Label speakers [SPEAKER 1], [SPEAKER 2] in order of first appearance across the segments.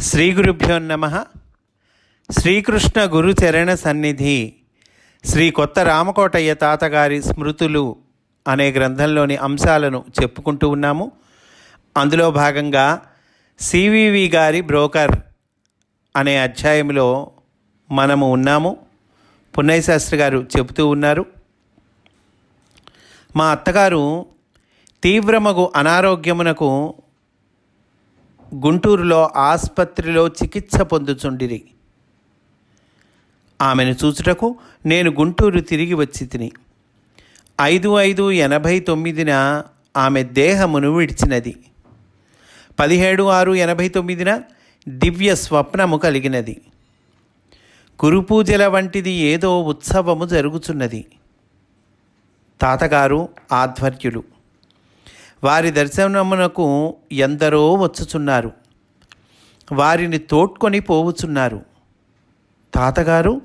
[SPEAKER 1] శ్రీ గురుభ్యో నమ. శ్రీకృష్ణ గురు చరణ సన్నిధి. శ్రీ కొత్త రామకోటయ్య తాతగారి స్మృతులు అనే గ్రంథంలోని అంశాలను చెప్పుకుంటూ ఉన్నాము. అందులో భాగంగా సివివి గారి బ్రోకర్ అనే అధ్యాయంలో మనము ఉన్నాము. పున్నయ్య శాస్త్రి గారు చెబుతూ ఉన్నారు. మా అత్తగారు తీవ్రమగు అనారోగ్యమునకు గుంటూరులో ఆసుపత్రిలో చికిత్స పొందుచుండిరి. ఆమెను చూచుటకు నేను గుంటూరు తిరిగి వచ్చి తిని. ఐదు ఐదు ఎనభై తొమ్మిదిన ఆమె దేహమును విడిచినది. పదిహేడు ఆరు ఎనభై తొమ్మిదిన దివ్య స్వప్నము కలిగినది. గురుపూజల వంటిది ఏదో ఉత్సవము జరుగుచున్నది. తాతగారు ఆధ్వర్యులు. వారి దర్శనమునకు ఎందరో వచ్చుచున్నారు. వారిని తోడ్కొని పోవుచున్నారు. తాతగారు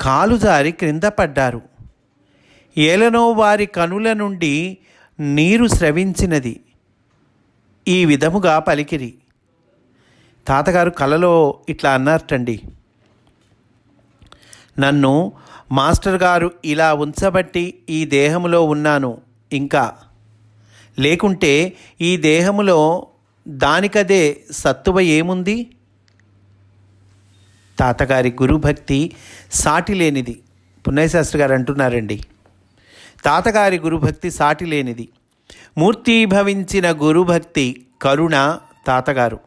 [SPEAKER 1] కాలు జారి క్రింద పడ్డారు. ఏలనో వారి కనుల నుండి నీరు స్రవించినది. ఈ విధముగా పలికిరి. తాతగారు కలలో ఇట్లా అన్నారటండి. నన్ను మాస్టర్ గారు ఇలా ఉంచబట్టి ఈ దేహములో ఉన్నాను. ఇంకా లేకుంటే ఈ దేహములో దానికదే సత్తువ ఏముంది? తాతగారి గురుభక్తి సాటి లేనిది పున్నయశాస్త్రి గారు అంటున్నారండి. తాతగారి గురుభక్తి సాటి లేనిది మూర్తీభవించిన గురుభక్తి కరుణ తాతగారు.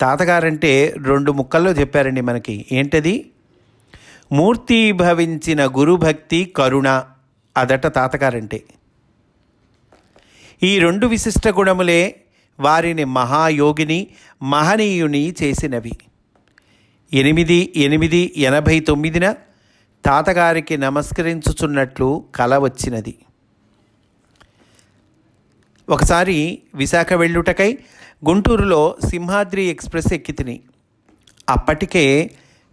[SPEAKER 1] తాతగారంటే రెండు ముక్కల్లో చెప్పారండి మనకి. ఏంటది? మూర్తీభవించిన గురుభక్తి కరుణ అదట తాతగారంటే. ఈ రెండు విశిష్ట గుణములే వారిని మహాయోగిని మహనీయుని చేసినవి. ఎనిమిది ఎనిమిది ఎనభై తొమ్మిదిన తాతగారికి నమస్కరించుచున్నట్లు కల వచ్చినది. ఒకసారి విశాఖ వెళ్ళుటకై గుంటూరులో సింహాద్రి ఎక్స్ప్రెస్ ఎక్కితిని. అప్పటికే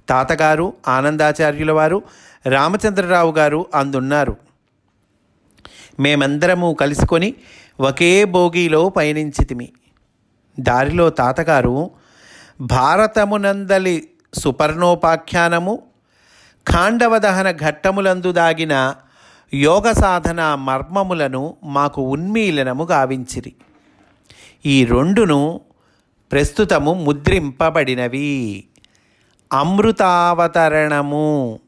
[SPEAKER 1] తాతగారు ఆనందాచార్యుల వారు రామచంద్రరావు గారు అందున్నారు. మేమందరము కలుసుకొని ఒకే భోగిలో పయనించితిమి దారిలో తాతగారు భారతమునందలి సుపర్ణోపాఖ్యానము ఖాండవదహన ఘట్టములందు దాగిన యోగ సాధన మర్మములను మాకు ఉన్మీలనము గావించిరి. ఈ రెండును ప్రస్తుతము ముద్రింపబడినవి. అమృతావతరణము.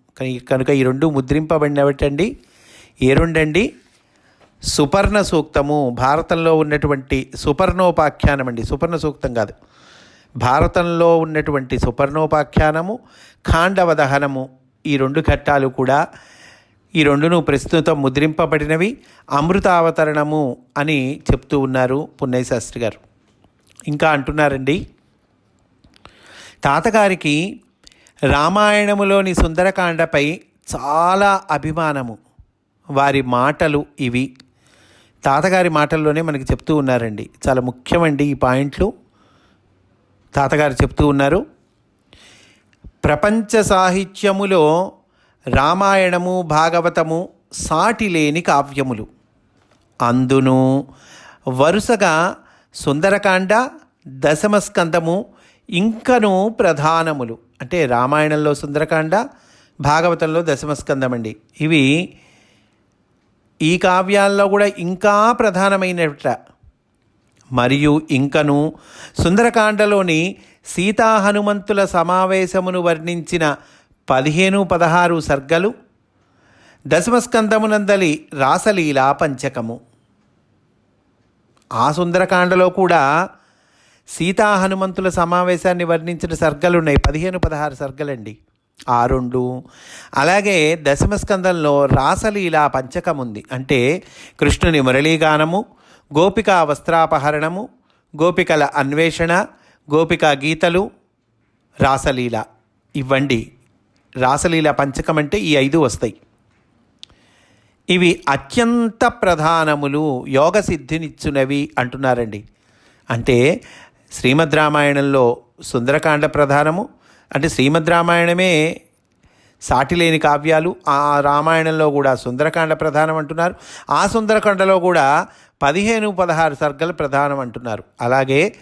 [SPEAKER 1] కనుక ఈ రెండు ముద్రింపబడినవిటండి. ఏ రెండండి? సుపర్ణ సూక్తము భారతంలో ఉన్నటువంటి సుపర్ణోపాఖ్యానం అండి. సుపర్ణ సూక్తం కాదు. భారతంలో ఉన్నటువంటి సుపర్ణోపాఖ్యానము ఖాండవ దహనము ఈ రెండు ఘట్టాలు కూడా ఈ రెండును ప్రస్తుతం ముద్రింపబడినవి. అమృతావతరణము అని చెప్తూ ఉన్నారు పున్నయ్య శాస్త్రి గారు. ఇంకా అంటున్నారండి తాతగారికి రామాయణములోని సుందరకాండపై చాలా అభిమానము. వారి మాటలు ఇవి. తాతగారి మాటల్లోనే మనకి చెప్తూ ఉన్నారండి. చాలా ముఖ్యమండి ఈ పాయింట్లు. తాతగారు చెప్తూ ఉన్నారు ప్రపంచ సాహిత్యములో రామాయణము భాగవతము సాటి లేని కావ్యములు. అందును వరుసగా సుందరకాండ దశమస్కందము ఇంకను ప్రధానములు. అంటే రామాయణంలో సుందరకాండ భాగవతంలో దశమస్కందం అండి ఇవి ఈ కావ్యాల్లో కూడా ఇంకా ప్రధానమైనట మరియు ఇంకను సుందరకాండలోని సీతా హనుమంతుల సమావేశమును వర్ణించిన పదిహేను పదహారు సర్గలు దశమస్కందమునందలి రాసలీల పంచకము. ఆ సుందరకాండలో కూడా సీతా హనుమంతుల సమావేశాన్ని వర్ణించిన సర్గలు ఉన్నాయి పదిహేను పదహారు సర్గలండి. ఆరుండు అలాగే దశమస్కందంలో రాసలీలా పంచకం ఉంది అంటే కృష్ణుని మురళీగానము గోపికా వస్త్రాపహరణము గోపికల అన్వేషణ గోపికా గీతలు రాసలీల. ఇవ్వండి. రాసలీల పంచకం అంటే ఈ ఐదు వస్తాయి. ఇవి అత్యంత ప్రధానములు యోగ సిద్ధినిచ్చునవి అంటున్నారండి. అంటే శ్రీమద్ రామాయణంలో సుందరకాండ ప్రధానము అంటే శ్రీమద్ రామాయణమే సాటిలేని కావ్యాలు ఆ రామాయణంలో కూడా సుందరకాండ ప్రధానం అంటున్నారు. ఆ సుందరకాండలో కూడా పదిహేను పదహారు సర్గలు ప్రధానం అంటున్నారు. అలాగే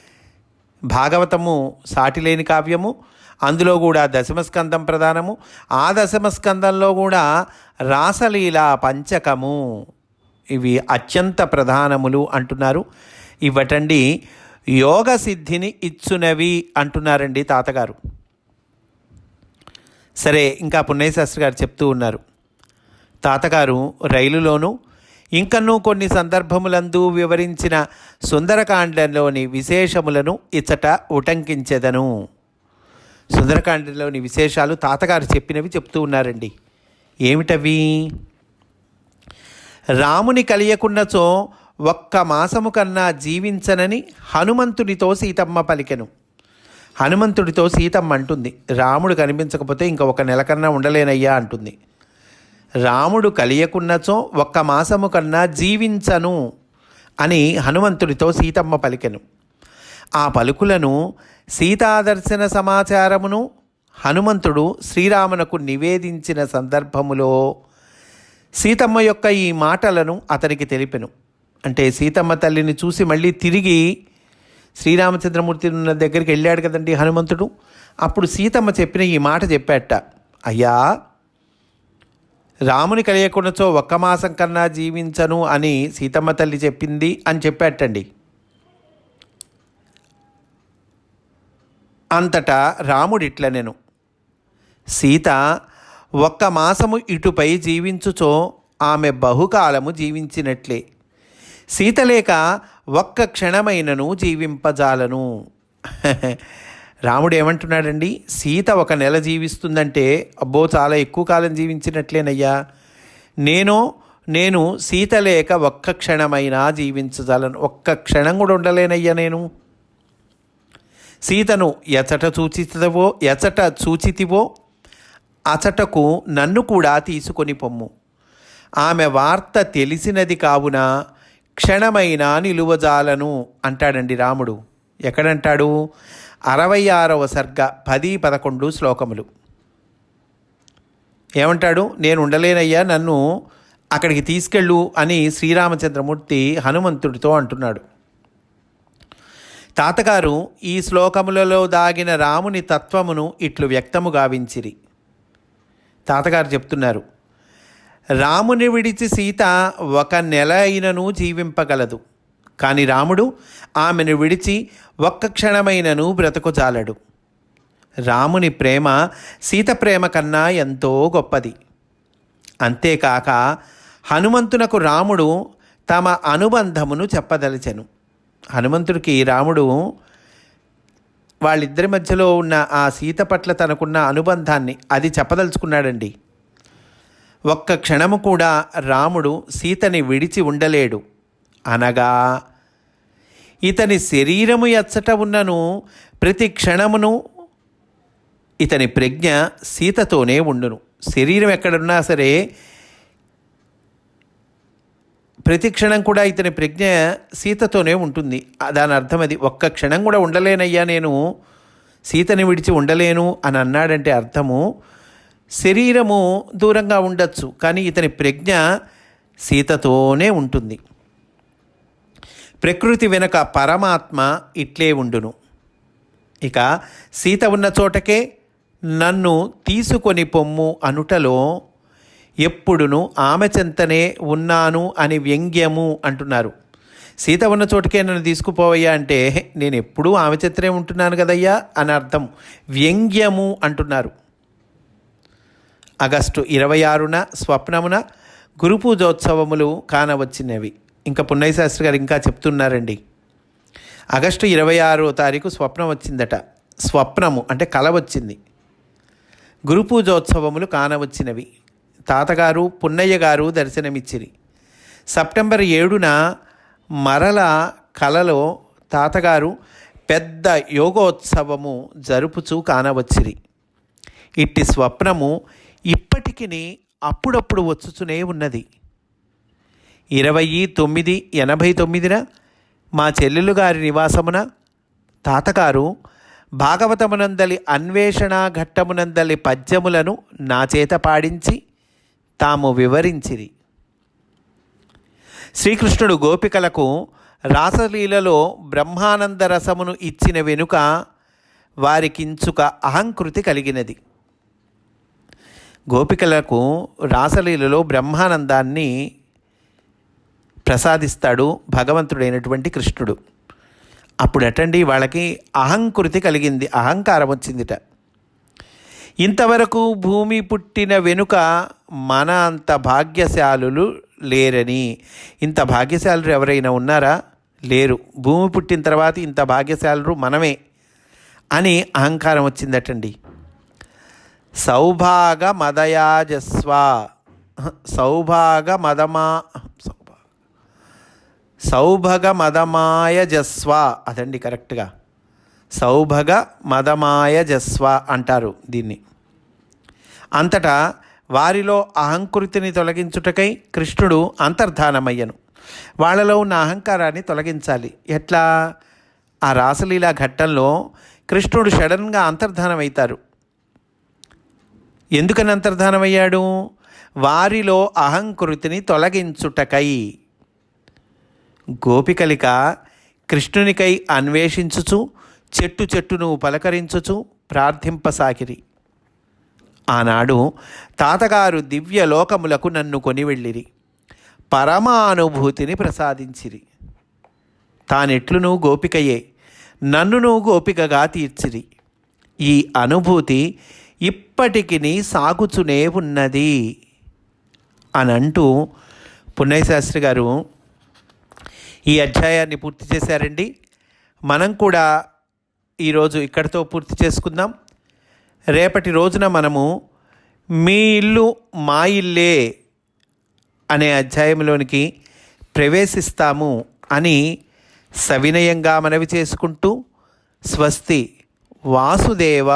[SPEAKER 1] భాగవతము సాటిలేని కావ్యము అందులో కూడా దశమస్కందం ప్రధానము ఆ దశమస్కందంలో కూడా రాసలీల పంచకము. ఇవి అత్యంత ప్రధానములు అంటున్నారు. ఇవ్వటండి యోగ సిద్ధిని ఇచ్చునవి అంటున్నారండి తాతగారు. సరే ఇంకా పుణ్యశాస్త్రి గారు చెప్తూ ఉన్నారు. తాతగారు రైలులోనూ ఇంకనూ కొన్ని సందర్భములందు వివరించిన సుందరకాండంలోని విశేషములను ఇచ్చట ఉటంకించెదను. సుందరకాండంలోని విశేషాలు తాతగారు చెప్పినవి చెప్తూ ఉన్నారండి. ఏమిటవి? రాముని కలియకున్నచో ఒక్క మాసము కన్నా జీవించనని హనుమంతునితో సీతమ్మ పలికెను. హనుమంతుడితో సీతమ్మ అంటుంది రాముడు కనిపించకపోతే ఇంకా ఒక నెల కన్నా ఉండలేనయ్యా అంటుంది. రాముడు కలియకున్నచో ఒక్క మాసము కన్నా జీవించను అని హనుమంతుడితో సీతమ్మ పలికెను. ఆ పలుకులను సీతాదర్శన సమాచారమును హనుమంతుడు శ్రీరామునకు నివేదించిన సందర్భములో సీతమ్మ యొక్క ఈ మాటలను అతనికి తెలిపెను. అంటే సీతమ్మ తల్లిని చూసి మళ్ళీ తిరిగి శ్రీరామచంద్రమూర్తి ఉన్న దగ్గరికి వెళ్ళాడు కదండి హనుమంతుడు. అప్పుడు సీతమ్మ చెప్పిన ఈ మాట చెప్పాట అయ్యా రాముని కలియకుండాచో ఒక్క మాసం కన్నా జీవించను అని సీతమ్మ తల్లి చెప్పింది అని చెప్పాటండి. అంతటా రాముడిట్ల నేను సీత ఒక్క మాసము ఇటుపై జీవించుచో ఆమె బహుకాలము జీవించినట్లే. సీత లేక ఒక్క క్షణమైనను జీవింపజాలను. రాముడు ఏమంటున్నాడండి? సీత ఒక నెల జీవిస్తుందంటే అబ్బో చాలా ఎక్కువ కాలం జీవించినట్లేనయ్యా. నేను నేను సీత లేక ఒక్క క్షణమైనా జీవించజాలను ఒక్క క్షణం కూడా ఉండలేనయ్యా నేను. సీతను ఎచట చూచితవో ఎచట చూచితివో అచటకు నన్ను కూడా తీసుకొని పొమ్ము. ఆమె వార్త తెలిసినది కావున క్షణమైనా నిలువజాలను అంటాడండి రాముడు. ఎక్కడంటాడు? అరవై ఆరవ సర్గ పది పదకొండు శ్లోకములు. ఏమంటాడు? నేను ఉండలేనయ్యా నన్ను అక్కడికి తీసుకెళ్ళు అని శ్రీరామచంద్రమూర్తి హనుమంతుడితో అంటున్నాడు. తాతగారు ఈ శ్లోకములలో దాగిన రాముని తత్వమును ఇట్లు వ్యక్తము గావించిరి. తాతగారు చెప్తున్నారు రాముని విడిచి సీత ఒక నెల అయినను జీవింపగలదు. కానీ రాముడు ఆమెను విడిచి ఒక్క క్షణమైనను బ్రతకుజాలడు రాముని ప్రేమ సీత ప్రేమ కన్నా ఎంతో గొప్పది. అంతేకాక హనుమంతునకు రాముడు తమ అనుబంధమును చెప్పదలిచెను. హనుమంతుడికి రాముడు వాళ్ళిద్దరి మధ్యలో ఉన్న ఆ సీత పట్ల తనకున్న అనుబంధాన్ని అది చెప్పదలుచుకున్నాడండి. ఒక్క క్షణము కూడా రాముడు సీతని విడిచి ఉండలేడు. అనగా ఇతని శరీరము ఎచ్చట ఉన్నను ప్రతి క్షణమును ఇతని ప్రజ్ఞ సీతతోనే ఉండును. శరీరం ఎక్కడున్నా సరే ప్రతి క్షణం కూడా ఇతని ప్రజ్ఞ సీతతోనే ఉంటుంది. దాని అర్థం అది ఒక్క క్షణం కూడా ఉండలేనయ్యా నేను సీతని విడిచి ఉండలేను అని అన్నాడంటే అర్థము శరీరము దూరంగా ఉండొచ్చు కానీ ఇతని ప్రజ్ఞ సీతతోనే ఉంటుంది. ప్రకృతి వెనుక పరమాత్మ ఇట్లే ఉండును. ఇక సీత ఉన్న చోటకే నన్ను తీసుకొని పొమ్ము అనుటలో ఎప్పుడును ఆమె చెంతనే ఉన్నాను అని వ్యంగ్యము అంటున్నారు. సీత ఉన్న చోటుకే నన్ను తీసుకుపోవయ్యా అంటే నేను ఎప్పుడూ ఆమె చెంతనే ఉంటున్నాను కదయ్యా అని అర్థం. వ్యంగ్యము అంటున్నారు. ఆగస్టు ఇరవై ఆరున స్వప్నమున గురు పూజోత్సవములు కానవచ్చినవి. ఇంకా పున్నయ్య శాస్త్రి గారు ఇంకా చెప్తున్నారండి. ఆగస్టు ఇరవై ఆరో తారీఖు స్వప్నం వచ్చిందట. స్వప్నము అంటే కల వచ్చింది. గురు పూజోత్సవములు కానవచ్చినవి. తాతగారు పున్నయ్య గారు దర్శనమిచ్చిరి. సెప్టెంబర్ ఏడున మరల కలలో తాతగారు పెద్ద యోగోత్సవము జరుపుచూ కానవచ్చిరి. ఇట్టి స్వప్నము ఇప్పటికీ అప్పుడప్పుడు వచ్చుచునే ఉన్నది. ఇరవై తొమ్మిది ఎనభై తొమ్మిదిన మా చెల్లెలు గారి నివాసమున తాతగారు భాగవతమునందలి అన్వేషణ ఘట్టమునందలి పద్యములను నా చేత పాడించి తాము వివరించిరి. శ్రీకృష్ణుడు గోపికలకు రాసలీలలో బ్రహ్మానంద రసమును ఇచ్చిన వెనుక వారికించుక అహంకృతి కలిగినది. గోపికలకు రాసలీలలో బ్రహ్మానందాన్ని ప్రసాదిస్తాడు భగవంతుడైనటువంటి కృష్ణుడు. అప్పుడు అటండి వాళ్ళకి అహంకృతి కలిగింది అహంకారం వచ్చిందిట. ఇంతవరకు భూమి పుట్టిన వెనుక మన అంత భాగ్యశాలులు లేరని. ఇంత భాగ్యశాలు ఎవరైనా ఉన్నారా? లేరు. భూమి పుట్టిన తర్వాత ఇంత భాగ్యశాలు మనమే అని అహంకారం వచ్చిందటండి. సౌభాగ మదయాజస్వ సౌభాగ. మదమా సౌభాగ సౌభగ మదమాయజస్వ అదండి కరెక్ట్గా. సౌభగ మదమాయజస్వ అంటారు దీన్ని. అంతటా వారిలో అహంకృతిని తొలగించుటకై కృష్ణుడు అంతర్ధానమయ్యను. వాళ్ళలో ఉన్న అహంకారాన్ని తొలగించాలి. ఎట్లా? ఆ రాసలీలా ఘట్టంలో కృష్ణుడు సడన్గా అంతర్ధానమవుతారు. ఎందుకని అంతర్ధానమయ్యాడు? వారిలో అహంకృతిని తొలగించుటకై. గోపికలిక కృష్ణునికై అన్వేషించుచు చెట్టు చెట్టును పలకరించుచు ప్రార్థింపసాకిరి ఆనాడు తాతగారు దివ్య లోకములకు నన్ను కొని వెళ్ళిరి పరమానుభూతిని ప్రసాదించిరి. తానెట్లును గోపికయే నన్నును గోపికగా తీర్చిరి. ఈ అనుభూతి ఇప్పటికి సాగుచునే ఉన్నది అని అంటూ పున్నయశాస్త్రి గారు ఈ అధ్యాయాన్ని పూర్తి చేశారండి. మనం కూడా ఈరోజు ఇక్కడితో పూర్తి చేసుకుందాం. రేపటి రోజున మనము మీ ఇల్లు మా ఇల్లే అనే అధ్యాయంలోనికి ప్రవేశిస్తాము అని సవినయంగా మనవి చేసుకుంటూ స్వస్తి వాసుదేవ.